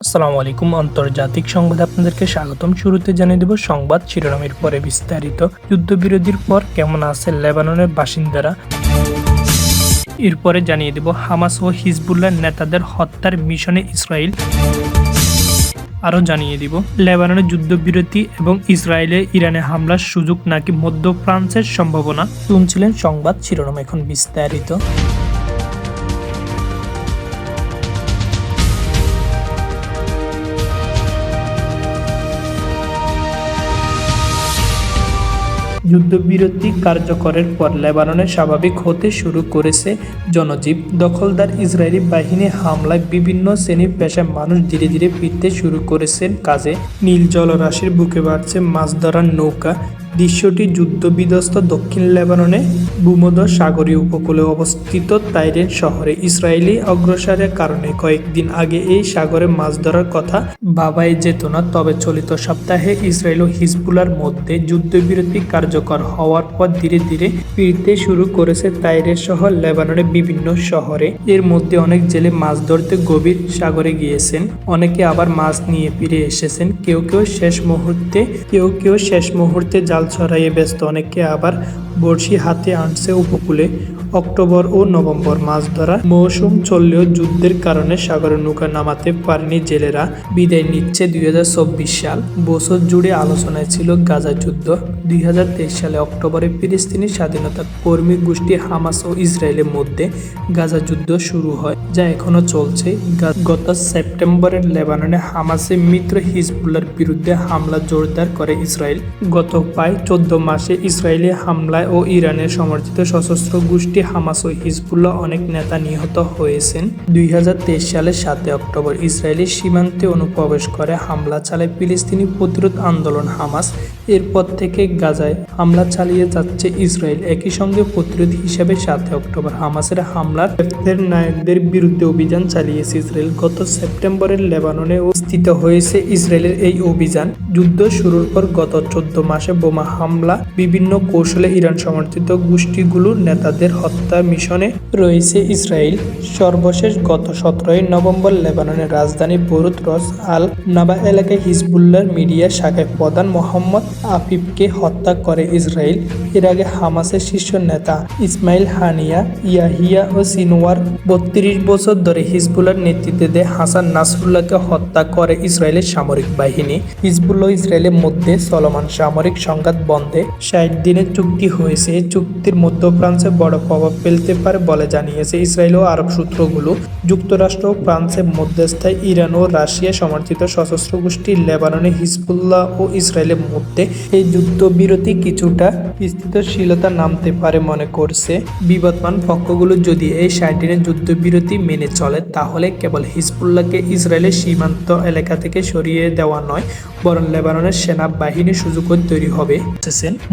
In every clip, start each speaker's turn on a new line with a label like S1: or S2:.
S1: আসসালামু আলাইকুম। আন্তর্জাতিক সংবাদ আপনাদেরকে স্বাগতম। শুরুতে জানিয়ে দেব, সংবাদ শিরোনামের পরে বিস্তারিত। যুদ্ধবিরতির পর কেমন আছে লেবাননের বাসিন্দারা? এরপরে জানিয়ে দেব, হামাস ও হিজবুল্লাহ নেতাদের হত্যার মিশনে ইসরায়েল। আরও জানিয়ে দিব লেবাননের যুদ্ধবিরতি এবং ইসরায়েলে ইরানে হামলার সুযোগ নাকি মধ্য ফ্রান্সের সম্ভাবনা? শুনছিলেন সংবাদ শিরোনাম এখন বিস্তারিত। যুদ্ধবিরতি কার্যকরের পর লেবাননের স্বাভাবিক হতে শুরু করেছে জনজীব। দখলদার ইসরায়েলি বাহিনী হামলায় বিভিন্ন শ্রেণির পেশায় মানুষ ধীরে ধীরে ফিরতে শুরু করেছেন কাজে। নীল জলরাশির বুকে বাড়ছে মাছ ধরার নৌকা। দৃশ্যটি যুদ্ধবিধ্বস্ত দক্ষিণ লেবাননে ভূমধ্য সাগরীয় উপকূলে অবস্থিত তাইরেন শহরে ইসরায়েলি অগ্রসরের কারণে। কয়েকদিন আগে এই সাগরে মাছ ধরার কথা ভাবাই যেত না, তবে চলিত সপ্তাহে ইসরায়েল ও হিজবুলার মধ্যে যুদ্ধবিরতি কার্যকর হওয়ার পর ধীরে ধীরে ফিরতে শুরু করেছে তাইরের শহর, লেবাননের বিভিন্ন শহরে। এর মধ্যে অনেক জেলে মাছ ধরতে গভীর সাগরে গিয়েছেন, অনেকে আবার মাছ নিয়ে ফিরে এসেছেন। কেউ কেউ শেষ মুহূর্তে, কেউ কেউ শেষ মুহূর্তে জাল ছড়াইয়ে ব্যস্ত। অনেকে আবার বড়শি হাতে আনছে উপকূলে। অক্টোবর ও নভেম্বর মাছ ধরা মৌসুম চললেও যুদ্ধের কারণে সাগরে নৌকা নামাতে পারেনি জেলেরা। বিদায় নিচ্ছে দু হাজার চব্বিশ সাল। বছর জুড়ে আলোচনায় ছিল গাজা যুদ্ধ। দু হাজার তেইশ সালে অক্টোবরে ফিলিস্তিনি স্বাধীনতা কর্মী গোষ্ঠী হামাস ও ইসরায়েলের মধ্যে গাজা যুদ্ধ শুরু হয়, যা এখনও চলছে। গত সেপ্টেম্বরের লেবাননে হামাসের মিত্র হিজবুল্লার বিরুদ্ধে হামলা জোরদার করে ইসরায়েল। গত প্রায় চোদ্দ মাসে ইসরায়েলি হামলায় ও ইরানের সমর্থিত সশস্ত্র গোষ্ঠী হামাস ও হিজবুল্লাহ অনেক নেতা নিহত হয়েছেন। দুই সালের সাতই অক্টোবর ইসরায়েলি সীমান্তে অনুপ্রবেশ করে হামলা চালায় ফিলিস্তিনি প্রতিরোধ আন্দোলন হামাস। এরপর থেকে গাজায় হামলা চালিয়ে যাচ্ছে ইসরায়েল। একই সঙ্গে প্রতিরোধ হিসেবে সাতই অক্টোবর হামাসের হামলার নায়কদের বিরুদ্ধে অভিযান চালিয়েছে ইসরায়েল। গত সেপ্টেম্বরের লেবাননে স্থিত হয়েছে ইসরায়েলের এই অভিযান। যুদ্ধ শুরুর পর গত চোদ্দ মাসে বোমা হামলা, বিভিন্ন কৌশলে ইরান সমর্থিত গোষ্ঠীগুলোর নেতাদের হত্যা মিশনে রয়েছে ইসরায়েল। সর্বশেষ গত সতেরোই নভেম্বর লেবাননের রাজধানী বরুত রস আল নাবা এলাকায় হিজবুল্লাহর মিডিয়া শাখায় প্রধান মোহাম্মদ আফিফকে হত্যা করে ইসরায়েল। এর আগে হামাসের শীর্ষ নেতা ইসমাইল হানিয়া, ইয়াহিয়া ও সিনোয়ার বত্রিশ বছর ধরে হিজবুল্লার নেতৃত্বে দেয় হাসান নাসরুল্লাহকে হত্যা করে ইসরায়েলের সামরিক বাহিনী। হিজবুল্লাহ ইসরায়েলের মধ্যে চলমান সামরিক সংঘাত বন্ধে ষাট দিনের চুক্তি হয়েছে। চুক্তির মধ্য ফ্রান্সে বড় প্রভাব ফেলতে পারে বলে জানিয়েছে ইসরায়েল ও আরব সূত্রগুলো। যুক্তরাষ্ট্র ফ্রান্সের মধ্যস্থায় ইরান ও রাশিয়া সমর্থিত সশস্ত্র গোষ্ঠী লেবাননে হিজবুল্লাহ ও ইসরায়েলের মধ্যে এই যুদ্ধবিরতি কিছুটা স্থিতিশীলতা নামতে পারে মনে করছে। বিবাদমান পক্ষগুলো যদি এই ষাট দিনের যুদ্ধবিরতি মেনে চলে, তাহলে কেবল হিজবুল্লাহকে ইসরায়েলের সীমান্ত এলাকা থেকে সরিয়ে দেওয়া নয়, বরং লেবাননের সেনাবাহিনীর সুযোগও তৈরি হবে।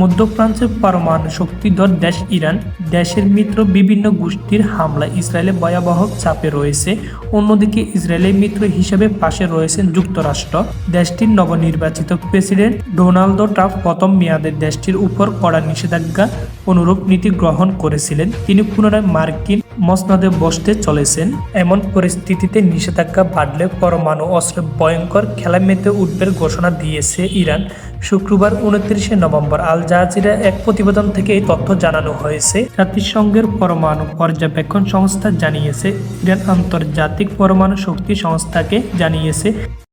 S1: মধ্য ফ্রান্সের পরমাণু শক্তিধর দেশ ইরান, দেশের মিত্র বিভিন্ন গোষ্ঠীর হামলা ইসরায়েলে ভয়াবহ চাপে রয়েছে। অন্যদিকে ইসরায়েলের মিত্র হিসেবে পাশে রয়েছেন যুক্তরাষ্ট্র। দেশটির নবনির্বাচিত প্রেসিডেন্ট ডোনাল্ডো ট্রাম্প প্রথম মেয়াদে দেশটির উপর কড়া নিষেধাজ্ঞা অনুরূপ নীতি গ্রহণ করেছিলেন। তিনি পুনরায় মার্কিন মসনদে বসতে চলেছেন। এমন পরিস্থিতিতে নিষেধাজ্ঞা বাড়লে পরমাণু অস্ত্রের ভয়ঙ্কর খেলা মেতে উঠবের ঘোষণা দিয়েছে ইরান। শুক্রবার উনত্রিশে নভেম্বর আল জাহাজিরা এক প্রতিবেদন থেকে এই তথ্য জানানো হয়েছে। জাতিসংঘের পরমাণু পর্যবেক্ষণ সংস্থা জানিয়েছে, ইরান আন্তর্জাতিক পরমাণু শক্তি সংস্থাকে জানিয়েছে।